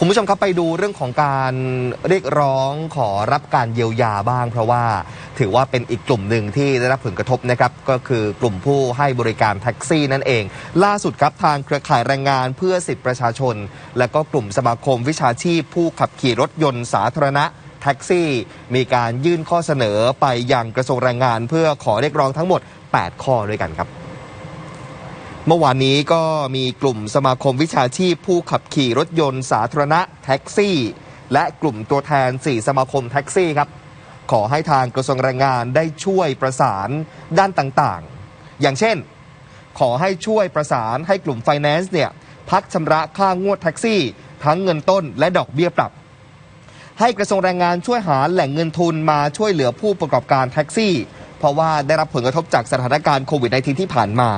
คุณผู้ชมครับไปดูเรื่องของการเรียกร้องขอรับการเยียวยาบ้าง เพราะว่าถือว่าเป็นอีกกลุ่มหนึ่งที่ได้รับผลกระทบนะครับก็คือกลุ่มผู้ให้บริการแท็กซี่นั่นเอง ล่าสุดครับทางเครือข่ายแรงงานเพื่อสิทธิประชาชน และก็กลุ่มสมาคมวิชาชีพ ผู้ขับขี่รถยนต์สาธารณะแท็กซี่ มีการยื่นข้อเสนอไปยังกระทรวงแรงงาน เพื่อขอเรียกร้องทั้งหมด 8 ข้อด้วยกันครับ เมื่อวานนี้ก็มีกลุ่มสมาคมวิชาชีพผู้ขับขี่รถยนต์สาธารณะแท็กซี่ และกลุ่มตัวแทน 4 สมาคมแท็กซี่ครับ ขอให้ทางกระทรวงแรงงานได้ช่วยประสานด้านต่างๆ อย่างเช่น ขอให้ช่วยประสานให้กลุ่มไฟแนนซ์เนี่ยพักชำระค่างวดแท็กซี่ ทั้งเงินต้นและดอกเบี้ยปรับ ให้กระทรวงแรงงานช่วยหาแหล่งเงินทุนมาช่วยเหลือผู้ประกอบการแท็กซี่ เพราะว่าได้รับผลกระทบจากสถานการณ์โควิด -19 ที่ผ่านมา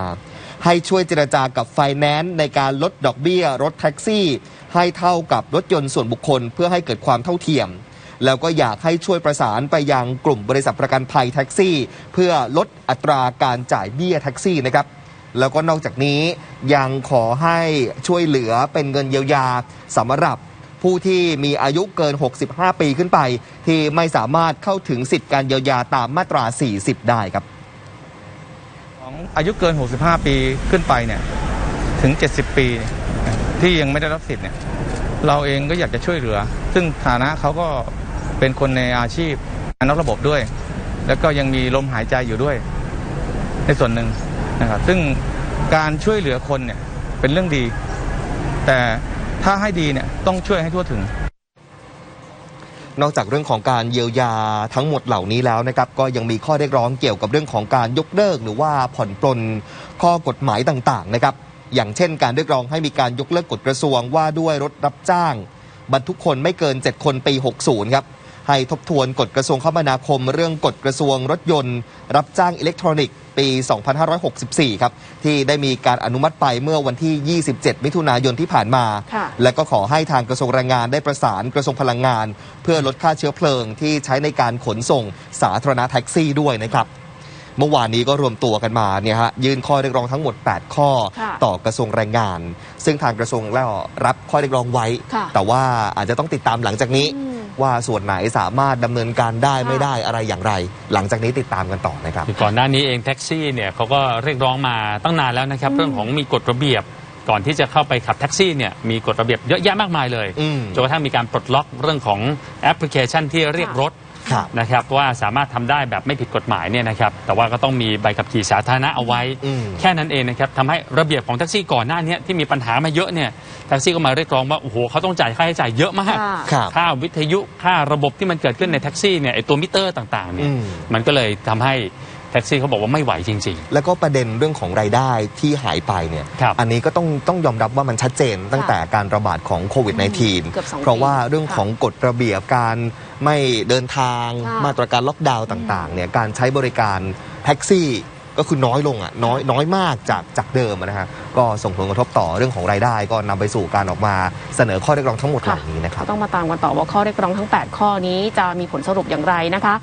ให้ช่วยเจรจากับไฟแนนซ์ในการลดดอกเบี้ย รถแท็กซี่ ให้เท่ากับรถยนต์ส่วนบุคคล เพื่อให้เกิดความเท่าเทียม แล้วก็อยากให้ช่วยประสานไปยังกลุ่มบริษัทประกันภัยแท็กซี่ เพื่อลดอัตราการจ่ายเบี้ยแท็กซี่นะครับแล้วก็นอกจากนี้ยังขอให้ช่วยเหลือเป็นเงินเยียวยาสำหรับผู้ที่มีอายุเกิน 65 ปีขึ้นไป ที่ไม่สามารถเข้าถึงสิทธิการเยียวยาตามมาตรา 40 ได้ครับ ของอายุเกิน 65 ปีขึ้นไปเนี่ยถึง 70 ปี ที่ยังไม่ได้รับสิทธิ์เนี่ยเราเองก็อยากจะช่วยเหลือ ซึ่งฐานะเขาก็เป็นคนในอาชีพนอกระบบด้วย แล้วก็ยังมีลมหายใจอยู่ด้วย ในส่วนหนึ่งนะครับซึ่งการช่วยเหลือคนเนี่ยเป็นเรื่องดี แต่ถ้าให้ดีเนี่ยต้องช่วยให้ทั่วถึง นอกจากเรื่องของการเยียวยาทั้งหมดเหล่านี้แล้วนะครับก็ยังมีข้อเรียกร้องเกี่ยวกับเรื่องของการยกเลิกหรือว่าผ่อนปลนข้อกฎหมายต่างๆนะครับอย่างเช่น การเรียกร้องให้มีการยกเลิกกฎกระทรวงว่าด้วยรถรับจ้าง บรรทุกคนไม่เกิน 7 คนปี 60 ครับ ให้ทบทวนกฎกระทรวงคมนาคม เรื่องกฎกระทรวงรถยนต์ รับจ้างอิเล็กทรอนิกส์ปี 2564 ครับ ที่ได้มีการอนุมัติไปเมื่อวันที่ 27 มิถุนายนที่ผ่านมาค่ะและก็ขอให้ทางกระทรวงแรงงานได้ประสานกระทรวงพลังงาน เพื่อลดค่าเชื้อเพลิงที่ใช้ในการขนส่งสาธารณะแท็กซี่ด้วยนะครับเมื่อวานนี้ก็รวมตัวกันมาเนี่ยฮะยื่นข้อเรียกร้องทั้งหมด 8 ข้อค่ะต่อกระทรวงแรงงาน ซึ่งทางกระทรวงแล้วรับข้อเรียกร้องไว้ค่ะแต่ว่าอาจจะต้องติดตามหลังจากนี้อืม ว่าส่วนไหนสามารถดำเนินการได้ค่ะไม่ได้อะไรอย่างไร หลังจากนี้ติดตามกันต่อนะครับคือก่อนหน้านี้เองแท็กซี่เนี่ยเขาก็เรียกร้องมาตั้งนานแล้วนะครับอืมเรื่องของมีกฎระเบียบก่อนที่จะเข้าไปขับแท็กซี่เนี่ยมีกฎระเบียบเยอะแยะมากมายเลยอืมจนกระทั่งมีการปลดล็อกเรื่องของแอปพลิเคชันที่เรียกรถ ครับนะครับว่าสามารถทำได้แบบไม่ผิดกฎหมายเนี่ยนะครับแต่ว่าก็ต้องมีใบขับขี่สาธารณะเอาไว้ อืม แค่นั้นเองนะครับทำให้ระเบียบของแท็กซี่ก่อนหน้านี้ที่มีปัญหามาเยอะเนี่ยแท็กซี่ก็มาเรียกร้องว่าโอ้โหเขาต้องจ่ายค่าใช้จ่ายเยอะมาก ค่ะ ครับ ค่าวิทยุค่าระบบที่มันเกิดขึ้นในแท็กซี่เนี่ยไอตัวมิเตอร์ต่างๆเนี่ยอืมมันก็เลยทำให้ แท็กซี่เขาบอกว่าไม่ไหวจริง แล้วก็ประเด็นเรื่องของรายได้ที่หายไปเนี่ย ครับอันนี้ก็ต้องต้องยอมรับว่ามันชัดเจนตั้งแต่การระบาดของโควิด เกือบสอง -19 เพราะว่าปีเรื่องของกฎระเบียบการไม่เดินทางค่ะ มาตรการล็อกดาวน์ต่างๆเนี่ยการใช้บริการแท็กซี่ก็คือน้อยลงอะน้อยน้อยมากจากจากเดิมอะนะฮะก็ส่งผลกระทบต่อเรื่องของรายได้ ก็นำไปสู่การออกมาเสนอข้อเรียกร้องทั้งหมดเหล่านี้นะครับก็ต้องมาตามกันต่อว่าข้อเรียกร้องทั้ง 8 ข้อนี้จะมีผลสรุปอย่างไรนะคะ